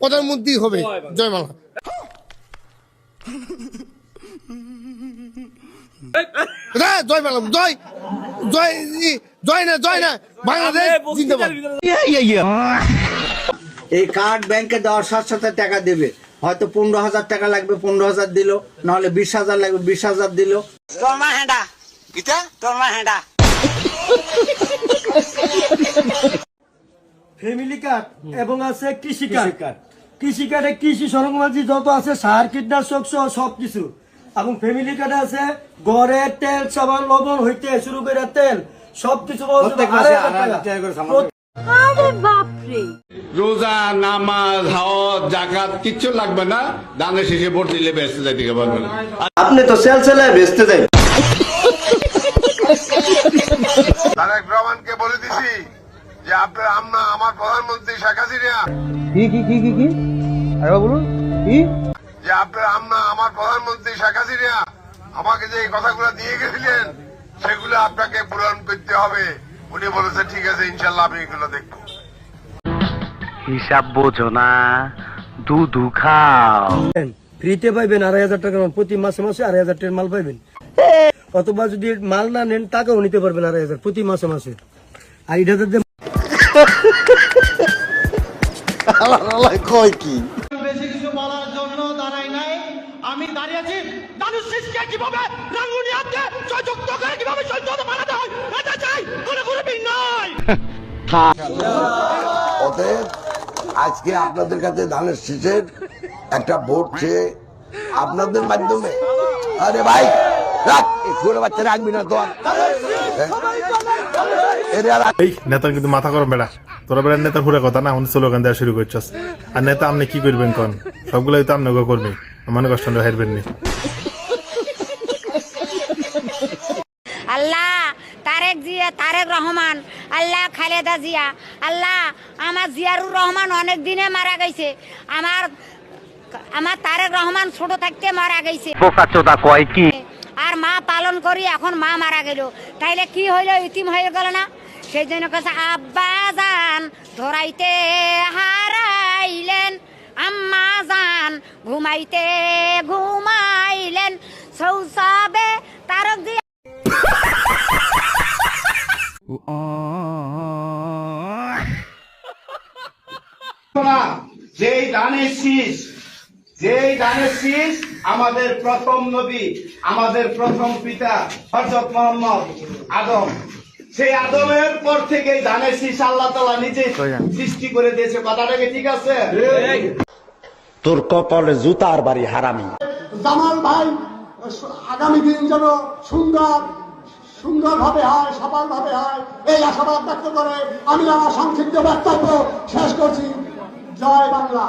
প্রধানমন্ত্রী হবে। জয় বাংলা। জয় জয় জয় না জয় না বাংলাদেশ এই কার্ড ব্যাংকে দেওয়ার সাথে সাথে টাকা দেবে। হয়তো পনেরো হাজার টাকা লাগবে পনেরো হাজার দিল নাহলে বিশ হাজার লাগবে বিশ হাজার দিল। তোর মা তোর মা হেঁডা ফ্যামিলি কার্ড এবং আছে কৃষি কার্ড। কৃষি কার্ডে কৃষি সরঞ্জামাদি যত আছে সার কীটনাশক সহ সবকিছু। এবং ফ্যামিলি কার্ডে আছে গড়ের তেল সাবান লবণ হইতে শুরু করে তেল আরে বাপরে। রোজা নামাজ হাওয়াত জাকাত কিচ্ছু লাগবে না। দানের শেষে ভোট দিলে বেসতে যাইতে পারবেন আপনি তো সেল সেলে বেচতে দেন তারেক রহমানকে বলে দিছি যে আপনার আমরা আমার প্রধানমন্ত্রী শেখ হাসিনা। কি কি কি কি কি? আরে বলুন কি? যে আপনার আমরা আমার প্রধানমন্ত্রী শেখ হাসিনা আমাকে যে এই কথাগুলো দিয়ে গেছিলেন সেগুলো আপনাকে পূরণ করতে হবে। উনি বলেছে ঠিক আছে ইনশাল্লাহ আমি এগুলো দেখব। হিসাব বোঝো না দুধু খাও। ফ্রিতে পাইবেন আড়াই হাজার টাকা প্রতি মাসে মাসে আড়াই হাজার টাকার মাল পাইবেন। অথবা যদি মাল না নেন টাকাও নিতে পারবেন আড়াই হাজার প্রতি মাসে মাসে। আর এটা কয় কি? বেশি কিছু বলার জন্য দাঁড়াই নাই। আমি দাঁড়িয়ে আছি। দানুশ শীষকে কীভাবে রাঙ্গুনিয়াতে সংযুক্ত করে কীভাবে সংযুক্ত বানাতে হয় এটা চাই। কোনো কোনো নাই অতএব আজকে আপনাদের কাছে ধানের শীষের একটা ভোট চেয়ে আপনাদের মাধ্যমে আরে ভাই রাখ। এই বাচ্চা রাখবি না তো আর। আর এই নেতার কিন্তু মাথা গরম বেড়া তোরা বেড়ার পুরো কথা না আমাদের স্লোগান দেওয়া শুরু করছস। আর নেতা আপনি কি করবেন কন? সবগুলাই তো আপনাকে করবে মনে কষ্ট হারবেন নি। আল্লাহ তারেক জিয়া তারেক রহমান আল্লাহ খালেদা জিয়া আল্লাহ আমার জিয়ারুর রহমান অনেক দিনে মারা গেছে। আমার আমার তারেক রহমান ছোট থাকতে মারা গেছে। কয় কি? আর মা পালন করি এখন মা মারা গেল। তাইলে কি হইল ইতিম হয়ে গেল না? সেই জন্য কাছে আব্বা ধরাইতে হারাইলেন। আম্মা যান ঘুমাইতে ঘুমাইলেন। সৌসাবে তারক জিয়া যেই দানের শীষ যেই দানের শীষ আমাদের প্রথম নবী আমাদের প্রথম পিতা হজরত মোহাম্মদ আদম। সেই আদমের পর থেকে ধানের শীষ আল্লাহ তালা নিজে সৃষ্টি করে দিয়েছে। কথাটাকে ঠিক আছে? তোর কপালে জুতার বাড়ি হারামি। জামাল ভাই আগামী দিন যেন সুন্দর সুন্দরভাবে হয় সফলভাবে হয় এই আশাবাদ ব্যক্ত করে আমি আমার সংক্ষিপ্ত বক্তব্য শেষ করছি। জয় বাংলা।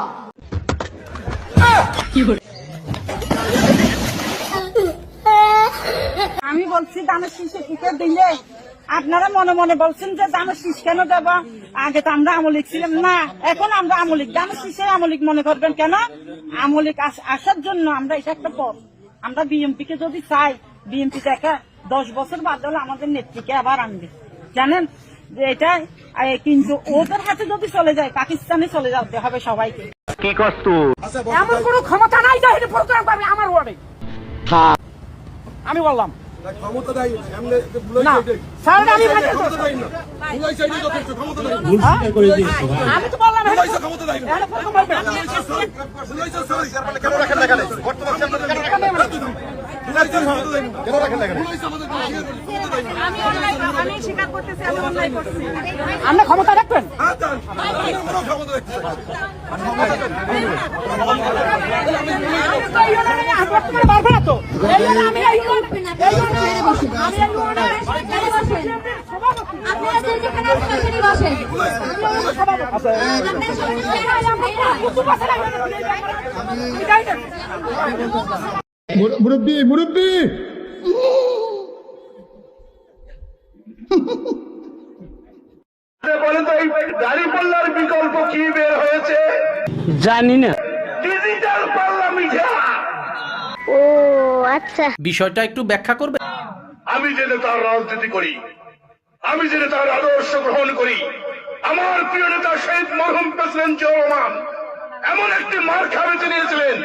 আমি বলছি দামের শীষে টিকে দিলে আপনারা মনে মনে বলছেন যে দামের শীষ কেন দেব? আগে তো আমরা আমলিক ছিলাম। না এখন আমরা আমলিক। দামের শীষে আমলিক মনে করবেন কেন? আমলিক আস- আসার জন্য আমরা এটা একটা পথ। আমরা বিএমপি কে যদি চাই বিএমপি থেকে দশ বছর বাদ হলে আমাদের নেত্রীকে আবার আনবে। জানেন? যে এটা এ, কিন্তু ওদের হাতে যদি চলে যায় পাকিস্তানে চলে যেতে হবে সবাইকে। কি কষ্ট এমন কোনো ক্ষমতা নাই যে এটা প্রোগ্রাম পাবে আমার ওয়ার্ডে। আমি বললাম আমি তো বললাম এটা প্রথম বলবেন। আমি অন্যায় আমি স্বীকার করতেছি আমি অন্যায় করছি আমরা ক্ষমতা রাখবেন? তো পারব না আমি সভাপতি। যান মুরব্বী মুরব্বী বিকল্প কি বের হয়েছে? জানি না। ডিজিটাল ও আচ্ছা। বিষয়টা একটু ব্যাখ্যা করবে? আমি জেনে তার রাজনীতি করি। আমি জেনে তার আদর্শ গ্রহণ করি। আমার প্রিয় নেতা শহীদ মরহুম প্রেসিডেন্ট জিয়া এমন একটি মার্কা বেছে নিয়েছিলেন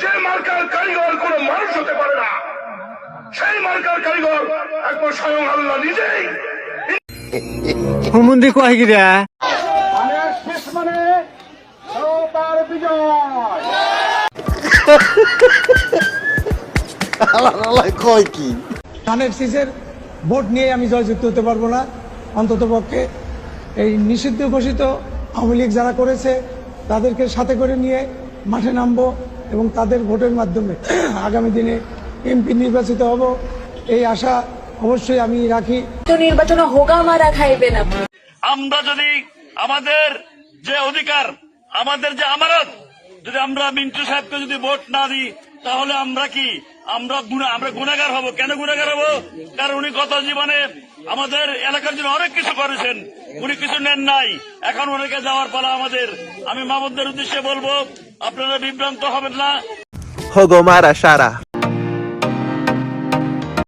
যে মার্কার কারিগর কোনো মানুষ হতে পারে না। সেই মার্কার কারিগর একবার স্বয়ং আল্লাহ নিজেই হুমুন্দি কয় গিরা মানে কি? ধানের শীষের ভোট নিয়ে আমি জয়যুক্ত হতে পারব না। অন্তত পক্ষে এই নিষিদ্ধ ঘোষিত আওয়ামী লীগ যারা করেছে তাদেরকে সাথে করে নিয়ে মাঠে নামবো এবং তাদের ভোটের মাধ্যমে আগামী দিনে এমপি নির্বাচিত হব। এই আশা অবশ্যই আমি রাখি। নির্বাচন হোগা মারা খাইবেন আপনি। আমরা যদি আমাদের যে অধিকার আমাদের যে আমানত যদি আমরা মিন্টু সাহেবকে যদি ভোট না দিই তাহলে আমরা কি আমরা আমরা গুণাগার হব। কেন গুণাগার হব? কারণ উনি গত জীবনে আমাদের এলাকার জন্য অনেক কিছু করেছেন। উনি কিছু নেন নাই। এখন ওনাকে যাওয়ার পালা আমাদের। আমি মামুদের উদ্দেশ্যে বলব, আপনারা বিভ্রান্ত হবেন না। হগো মারা সারা।